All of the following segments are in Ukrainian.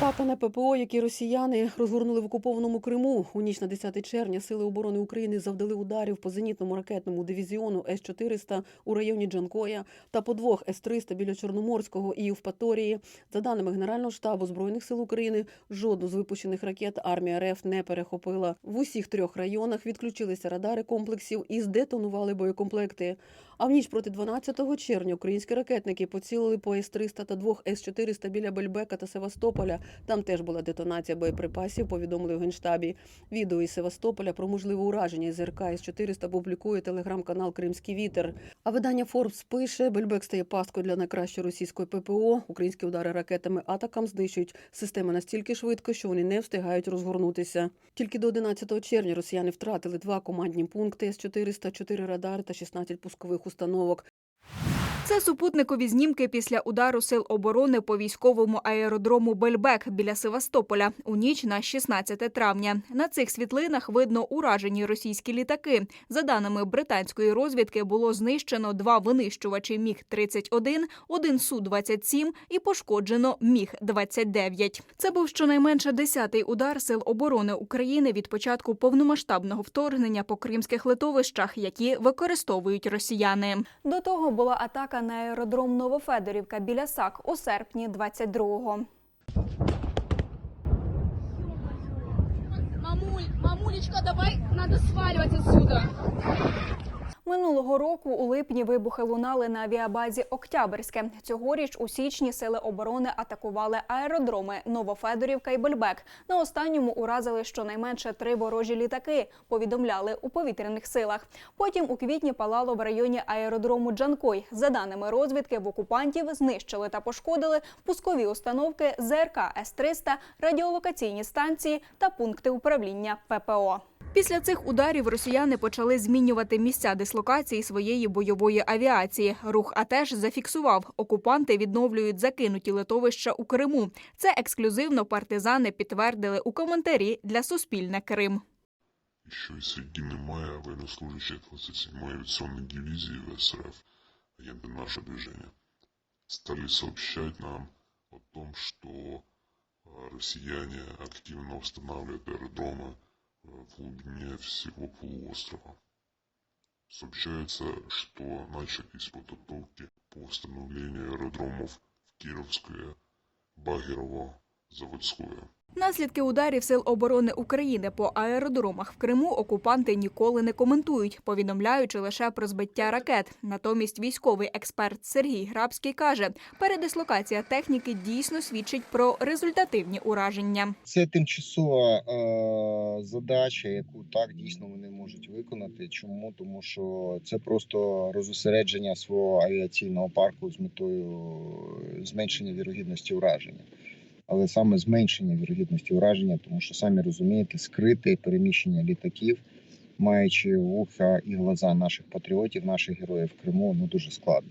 Атака на ППО, які росіяни розгорнули в окупованому Криму. У ніч на 10 червня сили оборони України завдали ударів по зенітному ракетному дивізіону С-400 у районі Джанкоя та по двох С-300 біля Чорноморського і Євпаторії. За даними Генерального штабу Збройних сил України, жодну з випущених ракет армія РФ не перехопила. В усіх трьох районах відключилися радари комплексів і здетонували боєкомплекти. А в ніч проти 12 червня українські ракетники поцілили по С-300 та двох С-400 біля Бельбека та Севастополя. Там теж була детонація боєприпасів, повідомили в Генштабі. Відео із Севастополя про можливе ураження із РК С-400 публікує телеграм-канал Кримський вітер. А видання Forbes пише, Бельбек стає пасткою для найкращої російської ППО. Українські удари ракетами атакам знищують системи настільки швидко, що вони не встигають розгорнутися. Тільки до 11 червня росіяни втратили два командні пункти С-400, 4 радари та 16 пускових установок. Це супутникові знімки після удару сил оборони по військовому аеродрому Бельбек біля Севастополя у ніч на 16 травня. На цих світлинах видно уражені російські літаки. За даними британської розвідки, було знищено два винищувачі Міг 31 один су 27 і пошкоджено Міг 29 Це був щонайменше десятий удар сил оборони України від початку повномасштабного вторгнення по кримських литовищах, які використовують росіяни. До того була атака на аеродром Новофедорівка біля САК у серпні 22-го. Мамуль, мамулечка, давай, надо сваливать отсюда. Минулого року у липні вибухи лунали на авіабазі Октябрьське. Цьогоріч у січні сили оборони атакували аеродроми Новофедорівка і Бельбек. На останньому уразили щонайменше три ворожі літаки. Повідомляли у повітряних силах. Потім у квітні палало в районі аеродрому Джанкой. За даними розвідки, в окупантів знищили та пошкодили пускові установки ЗРК С-300, радіолокаційні станції та пункти управління ППО. Після цих ударів росіяни почали змінювати місця дислокації своєї бойової авіації. Рух АТЕШ зафіксував, окупанти відновлюють закинуті литовища у Криму. Це ексклюзивно партизани підтвердили у коментарі для Суспільне Крим. Еще и середины мая военнослужащие 27-й авиационной дивизии ВСРФ, агенты нашего движения, стали сообщать нам о том, что э, россияне активно устанавливают аэродромы э, в глубине всего полуострова. Сообщается, что начались подготовки по установлению аэродромов в Кировское, Багерово, Заводское. Наслідки ударів сил оборони України по аеродромах в Криму окупанти ніколи не коментують, повідомляючи лише про збиття ракет. Натомість військовий експерт Сергій Грабський каже, передислокація техніки дійсно свідчить про результативні ураження. Це тимчасова е, задача, яку так дійсно вони можуть виконати. Чому? Тому що це просто розосередження свого авіаційного парку з метою зменшення вірогідності ураження. Але саме зменшення вірогідності ураження, тому що самі розумієте, скрите переміщення літаків, маючи вуха і глаза наших патріотів, наших героїв в Криму, ну дуже складно.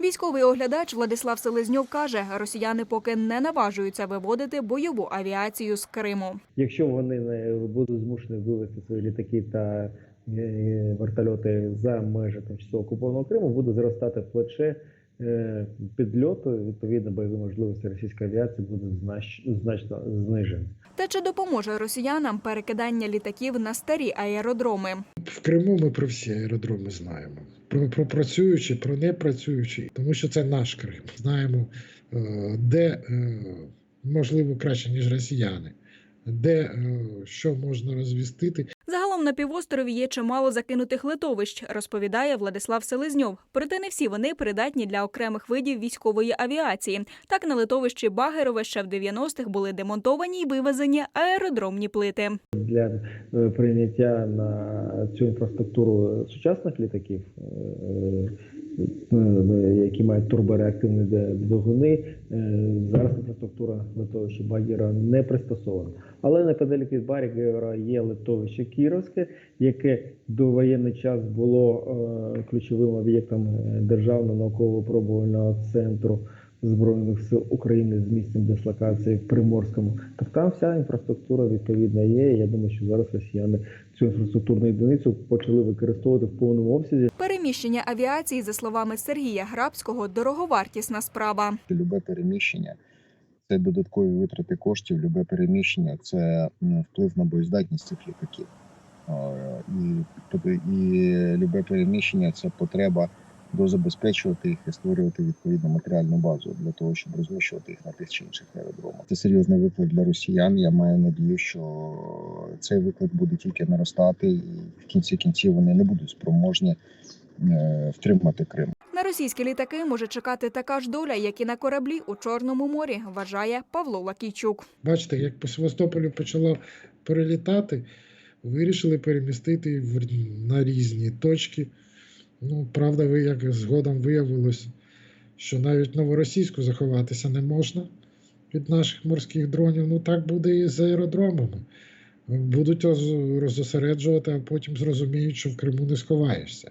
Військовий оглядач Владислав Селезньов каже, росіяни поки не наважуються виводити бойову авіацію з Криму. Якщо вони не будуть змушені вивести свої літаки та е, вертольоти за межі тимчасово окупованого Криму, буде зростати плече підльоту. Відповідно, бойові можливості російської авіації будуть значно знижені. Та чи допоможе росіянам перекидання літаків на старі аеродроми? В Криму ми про всі аеродроми знаємо. Про, про працюючі, про непрацюючі, тому що це наш Крим. Знаємо, е, де е, можливо краще, ніж росіяни, де е, що можна розвістити. Загалом на півострові є чимало закинутих литовищ, розповідає Владислав Селезньов. Проте не всі вони придатні для окремих видів військової авіації. Так на литовищі Багерове ще в 90-х були демонтовані й вивезені аеродромні плити. Для е, прийняття на цю інфраструктуру сучасних літаків, е, які мають турбореактивні двигуни, е, зараз інфраструктура литовища Багіра не пристосована. Але неподалік від Багіра є литовище Кіровське, яке до воєнний час було е, ключовим об'єктом е, державного науково-пробувального центру. Збройних сил України з місцем дислокації в Приморському. Так там вся інфраструктура відповідна є. Я думаю, що зараз росіяни цю інфраструктурну одиницю почали використовувати в повному обсязі. Переміщення авіації, за словами Сергія Грабського, дороговартісна справа. Любе переміщення Це додаткові витрати коштів, любе переміщення, це вплив на боєздатність цих літаків. І, і любе переміщення це потреба дозабезпечувати їх і створювати відповідну матеріальну базу для того, щоб розміщувати їх на тих чи інших аеродромах. Це серйозний виклик для росіян. Я маю надію, що цей виклик буде тільки наростати, і в кінці кінців вони не будуть спроможні втримати Крим. На російські літаки може чекати така ж доля, як і на кораблі у Чорному морі, вважає Павло Лакійчук. Бачите, як по Севастополю почало перелітати, вирішили перемістити в- на різні точки. Ну, правда, ви як згодом виявилось, що навіть новоросійську заховатися не можна від наших морських дронів. Ну так буде і з аеродромами. Будуть роз- розосереджувати, а потім зрозуміють, що в Криму не сховаєшся.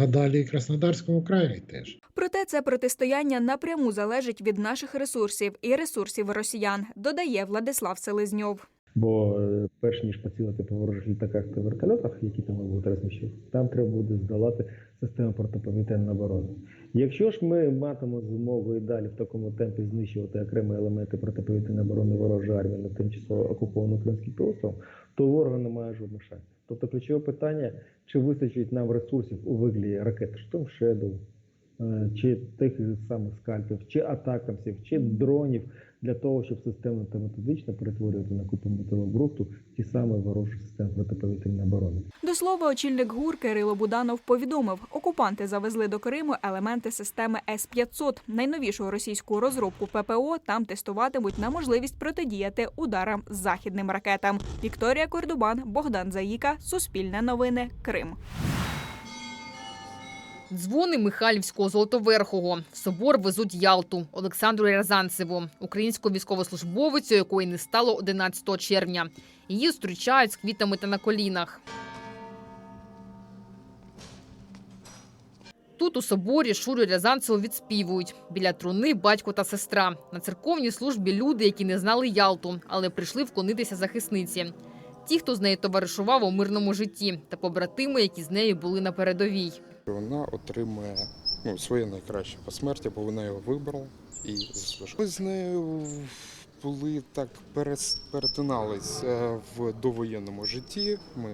А далі і Краснодарському краї теж. Проте це протистояння напряму залежить від наших ресурсів і ресурсів росіян, додає Владислав Селезньов. Бо е, перш ніж поцілити по ворожих літаках та вертольотах, які там будуть розміщені, там треба буде здолати систему протиповітряної оборони. Якщо ж ми матимемо змогу і далі в такому темпі знищувати окремі елементи протиповітряної оборони ворожої армії на тимчасово окупованому Кримським півостровом, то ворога немає жодних шансів. Тобто ключове питання, чи вистачить нам ресурсів у вигляді ракет Storm Shadow, чи тих самих скальпів, чи атакамсів, чи дронів для того, щоб системно та методично перетворювати на купу металобрухту ті самі ворожі системи протиповітряної оборони. До слова, очільник ГУР Кирило Буданов повідомив, окупанти завезли до Криму елементи системи С-500, найновішу російську розробку ППО. Там тестуватимуть на можливість протидіяти ударам з західним ракетам. Вікторія Кордубан, Богдан Заїка, Суспільне новини, Крим. Дзвони Михайлівського Золотоверхого в собор везуть Ялту Олександру Рязанцеву, українську військовослужбовицю, якої не стало 11 червня. Її зустрічають з квітами та на колінах. Тут у соборі Шурю Рязанцеву відспівують. Біля труни батько та сестра. На церковній службі люди, які не знали Ялту, але прийшли вклонитися захисниці. Ті, хто з нею товаришував у мирному житті, та побратими, які з нею були на передовій. Вона отримує ну, своє найкраще по смерті, бо вона його вибрала і заслужила. З нею були так перетинались е, в довоєнному житті. Ми,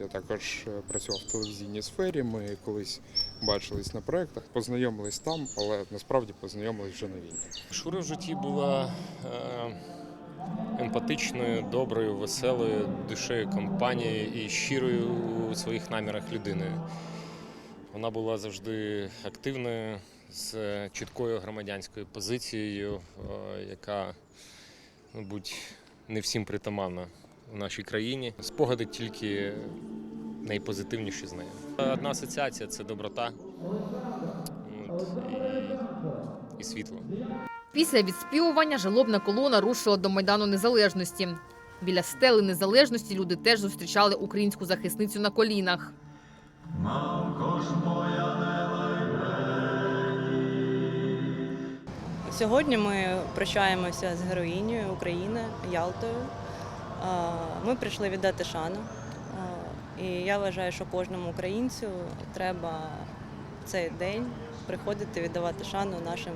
я також е, працював в телевізійній сфері. Ми колись бачились на проєктах, познайомились там, але насправді познайомились вже на війні. Шура в житті була е, емпатичною, доброю, веселою душею компанії і щирою у своїх намірах людиною. Вона була завжди активною, з чіткою громадянською позицією, е, яка, мабуть, не всім притаманна в нашій країні. Спогади тільки найпозитивніші з нею. Одна асоціація це доброта от, і, і світло. Після відспівування жалобна колона рушила до Майдану Незалежності. Біля стели незалежності люди теж зустрічали українську захисницю на колінах. Сьогодні ми прощаємося з героїнею України Ялтою. Ми прийшли віддати шану. І я вважаю, що кожному українцю треба в цей день приходити віддавати шану нашим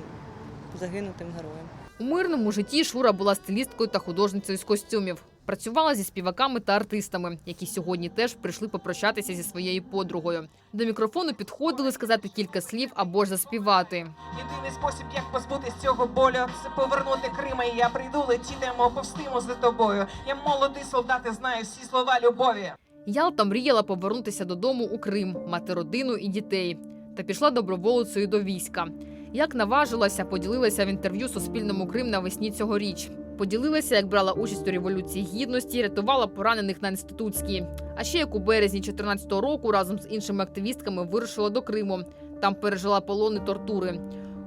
загинутим героям. У мирному житті Шура була стилісткою та художницею з костюмів. Працювала зі співаками та артистами, які сьогодні теж прийшли попрощатися зі своєю подругою. До мікрофону підходили сказати кілька слів або ж заспівати. Єдиний спосіб, як позбутись цього болю, це повернути Крима, і я прийду, летітиму, повстиму за тобою. Я молодий солдат і знаю всі слова любові. Ялта мріяла повернутися додому у Крим, мати родину і дітей. Та пішла доброволицею до війська. Як наважилася, поділилася в інтерв'ю Суспільному Крим навесні цьогоріч. Поділилася, як брала участь у революції гідності, рятувала поранених на інститутській. А ще як у березні 2014 року разом з іншими активістками вирушила до Криму. Там пережила полони тортури.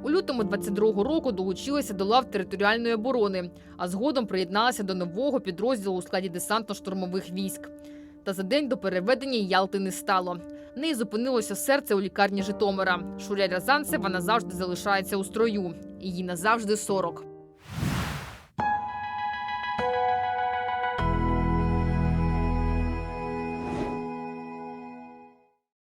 У лютому 22-го року долучилася до лав територіальної оборони, а згодом приєдналася до нового підрозділу у складі десантно-штурмових військ. Та за день до переведення Ялти не стало. В неї зупинилося серце у лікарні Житомира. Шуря Рязанцева назавжди залишається у строю. Їй назавжди 40.